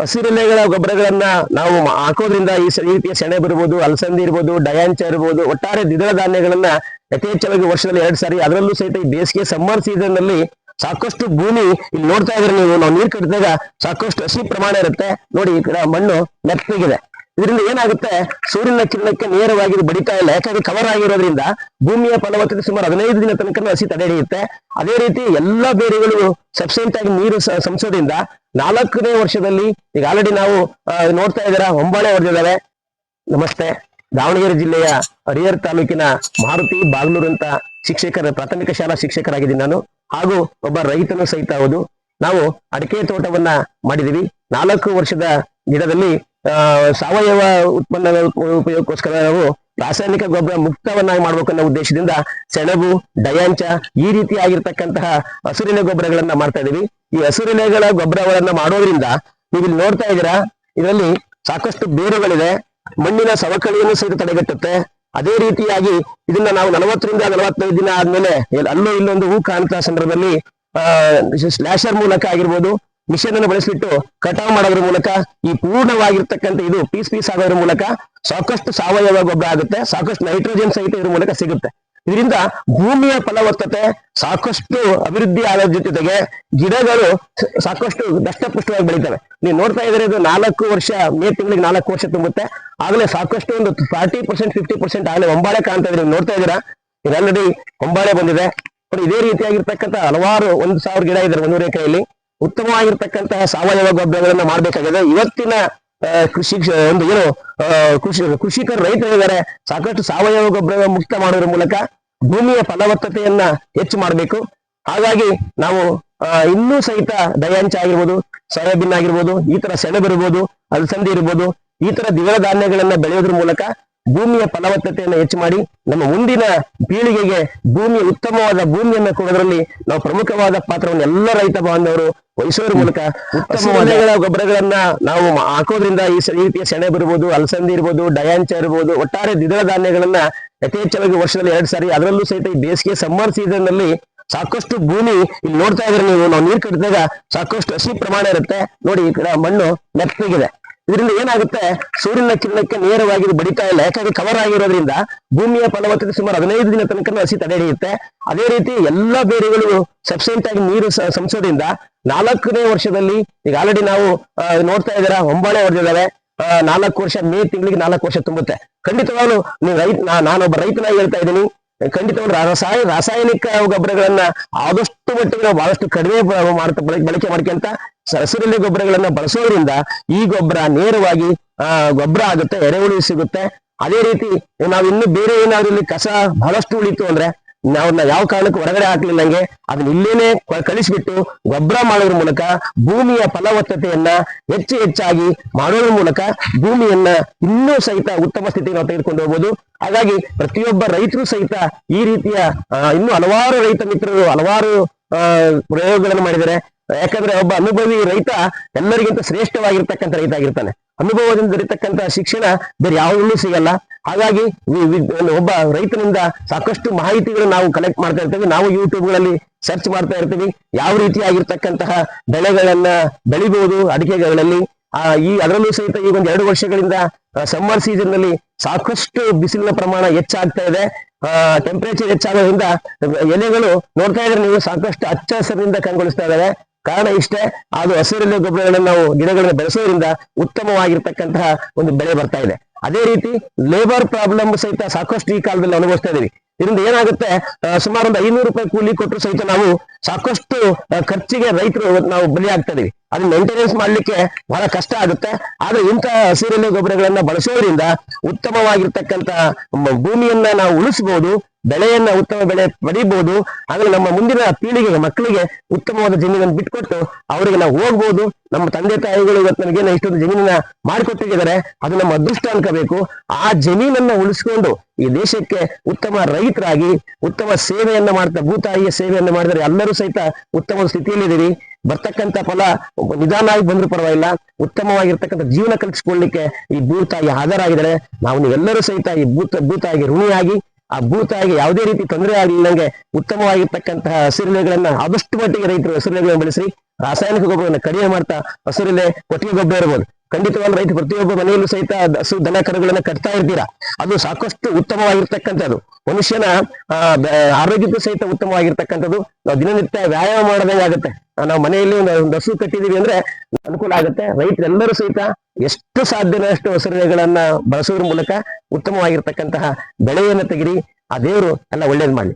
ಹಸಿರೆಲೆಗಳ ಗೊಬ್ಬರಗಳನ್ನ ನಾವು ಹಾಕೋದ್ರಿಂದ ಈ ರೀತಿಯ ಸೆಣೆ ಬರ್ಬೋದು ಅಲಸಂದಿ ಇರ್ಬೋದು, ಡಯಾಂಚ ಇರ್ಬೋದು, ಒಟ್ಟಾರೆ ದ್ವಿದಳ ಧಾನ್ಯಗಳನ್ನ ಯಥೇಚ್ಛವಾಗಿ ವರ್ಷದಲ್ಲಿ ಎರಡ್ ಸಾರಿ ಅದರಲ್ಲೂ ಸಹಿತ ಈ ಬೇಸಿಗೆ ಸಮ್ಮರ್ ಸೀಸನ್ನಲ್ಲಿ ಸಾಕಷ್ಟು ಭೂಮಿ ಇಲ್ಲಿ ನೋಡ್ತಾ ಇದ್ರೆ ನೀವು ನಾವು ನೀರ್ ಕಟ್ಟಿದಾಗ ಸಾಕಷ್ಟು ಹಸಿ ಪ್ರಮಾಣ ಇರುತ್ತೆ. ನೋಡಿ ಈ ಕಡೆ ಮಣ್ಣು ಮೆತ್ತಗಿದೆ ಇದರಿಂದ ಏನಾಗುತ್ತೆ? ಸೂರ್ಯನ ಕಿರಣಕ್ಕೆ ನೇರವಾಗಿ ಬಡಿತಾ ಇಲ್ಲ. ಯಾಕಂದ್ರೆ ಕವರ್ ಆಗಿರೋದ್ರಿಂದ ಭೂಮಿಯ ಫಲವತ್ತತೆ ಸುಮಾರು ಹದಿನೈದು ದಿನ ತನಕ ಹಸಿ ತಡೆ ಹಿಡಿಯುತ್ತೆ. ಅದೇ ರೀತಿ ಎಲ್ಲಾ ಬೇರೆಗಳು ಸಬ್ಸೆಂಟ್ ಆಗಿ ನೀರು ಸಂಸೋದ್ರಿಂದ ನಾಲ್ಕನೇ ವರ್ಷದಲ್ಲಿ ಈಗ ಆಲ್ರೆಡಿ ನಾವು ನೋಡ್ತಾ ಇದ್ದೀರಾ, ಹೊಂಬಾಳೆ ಹೊಡೆದಿದ್ದಾವೆ. ನಮಸ್ತೆ. ದಾವಣಗೆರೆ ಜಿಲ್ಲೆಯ ಹರಿಹರ್ ತಾಲೂಕಿನ ಮಾರುತಿ ಬಾಗ್ಲೂರು ಅಂತ ಶಿಕ್ಷಕರ, ಪ್ರಾಥಮಿಕ ಶಾಲಾ ಶಿಕ್ಷಕರಾಗಿದ್ದೀನಿ ನಾನು. ಹಾಗೂ ಒಬ್ಬ ರೈತನು ಸಹಿತ ಹೌದು. ನಾವು ಅಡಿಕೆ ತೋಟವನ್ನ ಮಾಡಿದೀವಿ ನಾಲ್ಕು ವರ್ಷದ ಗಿಡದಲ್ಲಿ ಸಾವಯವ ಉತ್ಪನ್ನಗಳ ಉಪ- ಉಪಯೋಗಕ್ಕೋಸ್ಕರ ನಾವು ರಾಸಾಯನಿಕ ಗೊಬ್ಬರ ಮುಕ್ತವನ್ನಾಗಿ ಮಾಡಬೇಕು ಅನ್ನೋ ಉದ್ದೇಶದಿಂದ ಸೆಣಬು, ಡಯಾಂಚ ಈ ರೀತಿ ಆಗಿರ್ತಕ್ಕಂತಹ ಹಸುರಿನ ಗೊಬ್ಬರಗಳನ್ನ ಮಾಡ್ತಾ ಇದೀವಿ. ಈ ಹಸುರಿನೆಗಳ ಗೊಬ್ಬರಗಳನ್ನ ಮಾಡೋದ್ರಿಂದ ನೀವು ಇಲ್ಲಿ ನೋಡ್ತಾ ಇದ್ದೀರಾ, ಇದರಲ್ಲಿ ಸಾಕಷ್ಟು ಬೇರುಗಳಿದೆ ಮಣ್ಣಿನ ಸವಕಳಿಯನ್ನು ಸಹಿತ ತಡೆಗಟ್ಟುತ್ತೆ. ಅದೇ ರೀತಿಯಾಗಿ ಇದನ್ನ ನಾವು ನಲವತ್ತರಿಂದ ನಲವತ್ತೈದು ದಿನ ಆದ್ಮೇಲೆ, ಅಲ್ಲೂ ಇಲ್ಲೊಂದು ಹೂ ಕಾಣ್ತಾ ಸಂದರ್ಭದಲ್ಲಿ, ಆ ಸ್ಲಾಶರ್ ಮೂಲಕ ಆಗಿರ್ಬೋದು ಮಿಷನ್ ಅನ್ನು ಬಳಸಿಬಿಟ್ಟು ಕಟಾವ್ ಮಾಡೋದ್ರ ಮೂಲಕ ಈ ಪೂರ್ಣವಾಗಿರ್ತಕ್ಕಂಥ ಇದು ಪೀಸ್ ಪೀಸ್ ಆಗೋದ್ರ ಮೂಲಕ ಸಾಕಷ್ಟು ಸಾವಯವ ಗೊಬ್ಬರ ಆಗುತ್ತೆ, ಸಾಕಷ್ಟು ನೈಟ್ರೋಜನ್ ಸಹಿತ ಇದ್ರ ಮೂಲಕ ಸಿಗುತ್ತೆ. ಇದರಿಂದ ಭೂಮಿಯ ಫಲವತ್ತತೆ ಸಾಕಷ್ಟು ಅಭಿವೃದ್ಧಿ ಆಗೋದ್ರ ಜೊತೆಗೆ ಗಿಡಗಳು ಸಾಕಷ್ಟು ದಷ್ಟಪುಷ್ಟವಾಗಿ ಬೆಳೀತವೆ. ನೀವು ನೋಡ್ತಾ ಇದ್ರೆ ಇದು ನಾಲ್ಕು ವರ್ಷ, ಮೇ ತಿಂಗಳಿಗೆ ನಾಲ್ಕು ವರ್ಷ ತುಂಬುತ್ತೆ. ಆಗಲೇ ಸಾಕಷ್ಟು ಒಂದು ಫಾರ್ಟಿ ಪರ್ಸೆಂಟ್ ಫಿಫ್ಟಿ ಪರ್ಸೆಂಟ್ ಆಗಲೇ ಒಂಬಾಳೆ ಕಾಣ್ತಾ ಇದ್ರೆ ನೋಡ್ತಾ ಇದ್ದೀರಾ? ಇದು ಆಲ್ರೆಡಿ ಒಂಬಾಳೆ ಬಂದಿದೆ. ಇದೇ ರೀತಿಯಾಗಿರ್ತಕ್ಕಂಥ ಹಲವಾರು ಒಂದು ಸಾವಿರ ಗಿಡ ಇದ್ದಾರೆ ಒಂದೂವರೆ ಕೈಯಲ್ಲಿ ಉತ್ತಮವಾಗಿರ್ತಕ್ಕಂತಹ ಸಾವಯವ ಗೊಬ್ಬರಗಳನ್ನ ಮಾಡಬೇಕಾಗಿದೆ. ಇವತ್ತಿನ ಕೃಷಿ ಒಂದು ಏನು ಕೃಷಿ, ಕೃಷಿಕರು ರೈತರಿದ್ದಾರೆ ಸಾಕಷ್ಟು ಸಾವಯವ ಗೊಬ್ಬರ ಮುಕ್ತ ಮಾಡೋದ್ರ ಮೂಲಕ ಭೂಮಿಯ ಫಲವತ್ತತೆಯನ್ನ ಹೆಚ್ಚು ಮಾಡಬೇಕು. ಹಾಗಾಗಿ ನಾವು ಇನ್ನೂ ಸಹಿತ ದಯಾಂಚ ಆಗಿರ್ಬೋದು, ಸೋಯಾಬೀನ್ ಆಗಿರ್ಬೋದು, ಈ ತರ ಸೆಣಬಿರ್ಬೋದು ಅಲಸಂದಿ ಇರ್ಬೋದು, ಈ ತರ ದ್ವಿಗಳ ಧಾನ್ಯಗಳನ್ನ ಬೆಳೆಯೋದ್ರ ಮೂಲಕ ಭೂಮಿಯ ಫಲವತ್ತತೆಯನ್ನು ಹೆಚ್ಚು ಮಾಡಿ ನಮ್ಮ ಮುಂದಿನ ಪೀಳಿಗೆಗೆ ಭೂಮಿ ಉತ್ತಮವಾದ ಭೂಮಿಯನ್ನು ಕೊಡೋದ್ರಲ್ಲಿ ನಾವು ಪ್ರಮುಖವಾದ ಪಾತ್ರವನ್ನು ಎಲ್ಲ ರೈತ ಬಾಂಧವರು ವಹಿಸೋದ್ರ ಮೂಲಕ ಉತ್ತಮವಾದ ಗೊಬ್ಬರಗಳನ್ನ ನಾವು ಹಾಕೋದ್ರಿಂದ ಈ ರೀತಿಯ ಸೆಣೆ ಬರ್ಬೋದು ಅಲಸಂದಿ ಇರ್ಬೋದು, ಡಯಾಂಚ ಇರ್ಬೋದು, ಒಟ್ಟಾರೆ ದ್ವಿದಳ ಧಾನ್ಯಗಳನ್ನ ಯಥೇಚ್ಛವಾಗಿ ವರ್ಷದಲ್ಲಿ ಎರಡು ಸಾರಿ ಅದರಲ್ಲೂ ಸಹಿತ ಈ ಬೇಸಿಗೆ ಸಮ್ಮರ್ ಸೀಸನ್ನಲ್ಲಿ ಸಾಕಷ್ಟು ಭೂಮಿ ಇಲ್ಲಿ ನೋಡ್ತಾ ಇದ್ರೆ ನೀವು, ನಾವು ನೀರು ಕಟ್ಟಿದಾಗ ಸಾಕಷ್ಟು ಹಸಿ ಪ್ರಮಾಣ ಇರುತ್ತೆ. ನೋಡಿ ಈ ಕಡೆ ಮಣ್ಣು ಮೆತ್ತಗಿದೆ. ಇದರಿಂದ ಏನಾಗುತ್ತೆ? ಸೂರ್ಯನ ಕಿರಣಕ್ಕೆ ನೇರವಾಗಿ ಬಡಿತಾ ಇಲ್ಲ. ಯಾಕಂದ್ರೆ ಕವರ್ ಆಗಿರೋದ್ರಿಂದ ಭೂಮಿಯ ಫಲವತ್ತತೆ ಸುಮಾರು ಹದಿನೈದು ದಿನ ತನಕ ಹಸಿ ತಡೆ ಹಿಡಿಯುತ್ತೆ ಅದೇ ರೀತಿ ಎಲ್ಲಾ ಬೇರುಗಳು ಸಬ್ಸೆಂಟ್ ಆಗಿ ನೀರು ಸಂಸೋದ್ರಿಂದ ನಾಲ್ಕನೇ ವರ್ಷದಲ್ಲಿ ಈಗ ಆಲ್ರೆಡಿ ನಾವು ನೋಡ್ತಾ ಇದ್ದೀರಾ ಹೊಂಬಾಳೆ ಹೊಡೆದಿದ್ದಾವೆ ನಾಲ್ಕು ವರ್ಷ ಮೇ ತಿಂಗಳಿಗೆ ನಾಲ್ಕು ವರ್ಷ ತುಂಬುತ್ತೆ. ಖಂಡಿತವಾಗ್ಲು ನೀವು ರೈತ ನಾನೊಬ್ಬ ರೈತನಾಗಿ ಹೇಳ್ತಾ ಇದ್ದೀನಿ. ಖಂಡಿತವಾಗ್ಲು ರಸಾಯ, ರಾಸಾಯನಿಕ ಗೊಬ್ಬರಗಳನ್ನ ಆದಷ್ಟು ಮಟ್ಟಿಗೆ ನಾವು ಬಹಳಷ್ಟು ಕಡಿಮೆ ಬಳಕೆ ಮಾಡ್ಕೊಂತ ಸರಸರಲ್ಲಿ ಗೊಬ್ಬರಗಳನ್ನ ಬಳಸೋದ್ರಿಂದ ಈ ಗೊಬ್ಬರ ನೇರವಾಗಿ, ಆ, ಗೊಬ್ಬರ ಆಗುತ್ತೆ, ಎರೆಹುಳಿ ಸಿಗುತ್ತೆ. ಅದೇ ರೀತಿ ನಾವು ಇನ್ನು ಬೇರೆ ಏನಾದ್ರು ಇಲ್ಲಿ ಕಸ ಬಹಳಷ್ಟು ಉಳಿತು ಅಂದ್ರೆ ನಾವನ್ನ ಯಾವ ಕಾರಣಕ್ಕೂ ಹೊರಗಡೆ ಹಾಕ್ಲಿಲ್ಲ ನಂಗೆ, ಅದನ್ನ ಇಲ್ಲೇನೆ ಕಳಿಸಿಬಿಟ್ಟು ಗೊಬ್ಬರ ಮಾಡೋದ್ರ ಮೂಲಕ ಭೂಮಿಯ ಫಲವತ್ತತೆಯನ್ನ ಹೆಚ್ಚು ಹೆಚ್ಚಾಗಿ ಮಾಡೋದ್ರ ಮೂಲಕ ಭೂಮಿಯನ್ನ ಇನ್ನೂ ಸಹಿತ ಉತ್ತಮ ಸ್ಥಿತಿಗೆ ನಾವು ತೆಗೆದುಕೊಂಡು ಹೋಗ್ಬೋದು. ಹಾಗಾಗಿ ಪ್ರತಿಯೊಬ್ಬ ರೈತರು ಸಹಿತ ಈ ರೀತಿಯ ಇನ್ನು ಹಲವಾರು ರೈತ ಮಿತ್ರರು ಹಲವಾರು ಪ್ರಯೋಗಗಳನ್ನು ಮಾಡಿದ್ದಾರೆ. ಯಾಕಂದ್ರೆ ಒಬ್ಬ ಅನುಭವಿ ರೈತ ಎಲ್ಲರಿಗಿಂತ ಶ್ರೇಷ್ಠವಾಗಿರ್ತಕ್ಕಂಥ ರೈತ ಆಗಿರ್ತಾನೆ. ಅನುಭವದಿಂದ ದೊರೀತಕ್ಕಂತಹ ಶಿಕ್ಷಣ ಬೇರೆ ಯಾವಾಗಲೂ ಸಿಗಲ್ಲ. ಹಾಗಾಗಿ ಒಬ್ಬ ರೈತನಿಂದ ಸಾಕಷ್ಟು ಮಾಹಿತಿಗಳು ನಾವು ಕಲೆಕ್ಟ್ ಮಾಡ್ತಾ ಇರ್ತೇವೆ. ನಾವು ಯೂಟ್ಯೂಬ್ಗಳಲ್ಲಿ ಸರ್ಚ್ ಮಾಡ್ತಾ ಇರ್ತೀವಿ. ಯಾವ ರೀತಿಯಾಗಿರ್ತಕ್ಕಂತಹ ಬೆಳೆಗಳನ್ನ ಬೆಳಿಬಹುದು ಅಡಿಕೆಗಳಲ್ಲಿ. ಆ, ಈ ಅದರಲ್ಲೂ ಸಹಿತ ಈ ಒಂದು ಎರಡು ವರ್ಷಗಳಿಂದ ಸಮ್ಮರ್ ಸೀಸನ್ನಲ್ಲಿ ಸಾಕಷ್ಟು ಬಿಸಿಲಿನ ಪ್ರಮಾಣ ಹೆಚ್ಚಾಗ್ತಾ ಇದೆ. ಆ ಟೆಂಪರೇಚರ್ ಹೆಚ್ಚಾಗೋದ್ರಿಂದ ಎಲೆಗಳು ನೋಡ್ತಾ ಇದ್ರೆ ನೀವು ಸಾಕಷ್ಟು ಹಚ್ಚ ಹಸಿರಿನಿಂದ ಕಂಗೊಳಿಸ್ತಾ ಇದಾವೆ ಕಾರಣ ಇಷ್ಟೇ, ಅದು ಹಸಿರಿನ ಗೊಬ್ಬರಗಳನ್ನು ನಾವು ಗಿಡಗಳನ್ನು ಬೆಳೆಸೋದ್ರಿಂದ ಉತ್ತಮವಾಗಿರ್ತಕ್ಕಂತಹ ಒಂದು ಬೆಳೆ ಬರ್ತಾ ಇದೆ. ಅದೇ ರೀತಿ ಲೇಬರ್ ಪ್ರಾಬ್ಲಮ್ ಸಹಿತ ಸಾಕಷ್ಟು ಈ ಕಾಲದಲ್ಲಿ ಅನುಭವಿಸ್ತಾ ಇದೀವಿ. ಇದರಿಂದ ಏನಾಗುತ್ತೆ ಸುಮಾರು ಒಂದು ಐನೂರು ರೂಪಾಯಿ ಕೂಲಿ ಕೊಟ್ಟರು ಸಹಿತ ನಾವು ಸಾಕಷ್ಟು ಖರ್ಚಿಗೆ ರೈತರು ನಾವು ಬಲಿ ಆಗ್ತಾ ಇದೀವಿ. ಅದನ್ನ ಮೇಂಟೆನೆನ್ಸ್ ಮಾಡ್ಲಿಕ್ಕೆ ಬಹಳ ಕಷ್ಟ ಆಗುತ್ತೆ. ಆದ್ರೆ ಇಂತಹ ಹಸಿರೆಲೆ ಗೊಬ್ಬರಗಳನ್ನ ಬಳಸೋದ್ರಿಂದ ಉತ್ತಮವಾಗಿರ್ತಕ್ಕಂತ ಭೂಮಿಯನ್ನ ನಾವು ಉಳಿಸಬಹುದು ಬೆಳೆಯನ್ನ ಉತ್ತಮ ಬೆಳೆ ಪಡಿಬಹುದು ಆದ್ರೆ ನಮ್ಮ ಮುಂದಿನ ಪೀಳಿಗೆಗೆ, ಮಕ್ಕಳಿಗೆ ಉತ್ತಮವಾದ ಜಮೀನನ್ನು ಬಿಟ್ಕೊಟ್ಟು ಅವರಿಗೆ ನಾವು ಹೋಗ್ಬೋದು. ನಮ್ಮ ತಂದೆ ತಾಯಿಗಳು ಇವತ್ತು ನನಗೇನು ಇಷ್ಟೊಂದು ಜಮೀನನ್ನ ಮಾಡಿಕೊಟ್ಟಿದ್ದಾರೆ. ಅದು ನಮ್ಮ ಅದೃಷ್ಟ ಅನ್ಕೋಬೇಕು. ಆ ಜಮೀನನ್ನ ಉಳಿಸ್ಕೊಂಡು ಈ ದೇಶಕ್ಕೆ ಉತ್ತಮ ರೈತರಾಗಿ, ಉತ್ತಮ ಸೇವೆಯನ್ನ ಮಾಡ್ತಾ, ಭೂತಾಯಿಯ ಸೇವೆಯನ್ನ ಮಾಡಿದರೆ ಎಲ್ಲರೂ ಸಹಿತ ಉತ್ತಮ ಸ್ಥಿತಿಯಲ್ಲಿದ್ದೀವಿ ಬರ್ತಕ್ಕಂತ ಫಲ ನಿಧಾನ ಆಗಿ ಬಂದ್ರೂ ಪರವಾಗಿಲ್ಲ. ಉತ್ತಮವಾಗಿರ್ತಕ್ಕಂಥ ಜೀವನ ಕಲ್ಪಿಸ್ಕೊಳ್ಳಿಕ್ಕೆ ಈ ಭೂತಾಯಿ ಆಧಾರ ಆಗಿದ್ದಾರೆ ನಾವು ನೀವೆಲ್ಲರೂ ಸಹಿತ ಈ ಭೂತ, ಭೂತಾಯಿಗೆ ಋಣಿಯಾಗಿ, ಆ ಭೂತಾಯಿಗೆ ಯಾವುದೇ ರೀತಿ ತೊಂದರೆ ಆಗಲಿಲ್ಲಂಗೆ ಉತ್ತಮವಾಗಿರ್ತಕ್ಕಂತಹ ಹಸಿರುಲೆಗಳನ್ನ ಆದಷ್ಟು ಮಟ್ಟಿಗೆ ರೈತರು ಹಸಿರುಲೆಗಳನ್ನ ಬೆಳೆಸಿ ರಾಸಾಯನಿಕ ಗೊಬ್ಬರವನ್ನು ಕಡಿಮೆ ಮಾಡ್ತಾ ಹಸಿರುಲೆ, ಕೊಟ್ಟಿಗೆ ಗೊಬ್ಬರ ಇರ್ಬೋದು. ಖಂಡಿತವಾಗ್ಲೂ ರೈತ ಪ್ರತಿಯೊಬ್ಬ ಮನೆಯಲ್ಲೂ ಸಹಿತ ಹಸು, ದನ, ಕರುಗಳನ್ನ ಕಟ್ತಾ ಇರ್ತೀರಾ? ಅದು ಸಾಕಷ್ಟು ಉತ್ತಮವಾಗಿರ್ತಕ್ಕಂಥದ್ದು. ಮನುಷ್ಯನ ಆ, ಆರೋಗ್ಯಕ್ಕೂ ಸಹಿತ ಉತ್ತಮವಾಗಿರ್ತಕ್ಕಂಥದ್ದು. ನಾವು ದಿನನಿತ್ಯ ವ್ಯಾಯಾಮ ಮಾಡದಂಗೆ ಆಗುತ್ತೆ. ನಾವು ಮನೆಯಲ್ಲಿ ಒಂದು ಒಂದು ಹಸು ಕಟ್ಟಿದೀವಿ ಅಂದ್ರೆ ಅನುಕೂಲ ಆಗುತ್ತೆ. ರೈತರೆಲ್ಲರೂ ಸಹಿತ ಎಷ್ಟು ಸಾಧ್ಯನಷ್ಟು ಹಸಿರುಗಳನ್ನ ಬಳಸೋದ್ರ ಮೂಲಕ ಉತ್ತಮವಾಗಿರ್ತಕ್ಕಂತಹ ಬೆಳೆಯನ್ನು ತೆಗಿರಿ. ಆ ದೇವರು ಎಲ್ಲ ಒಳ್ಳೇದ್ ಮಾಡ್ಲಿ.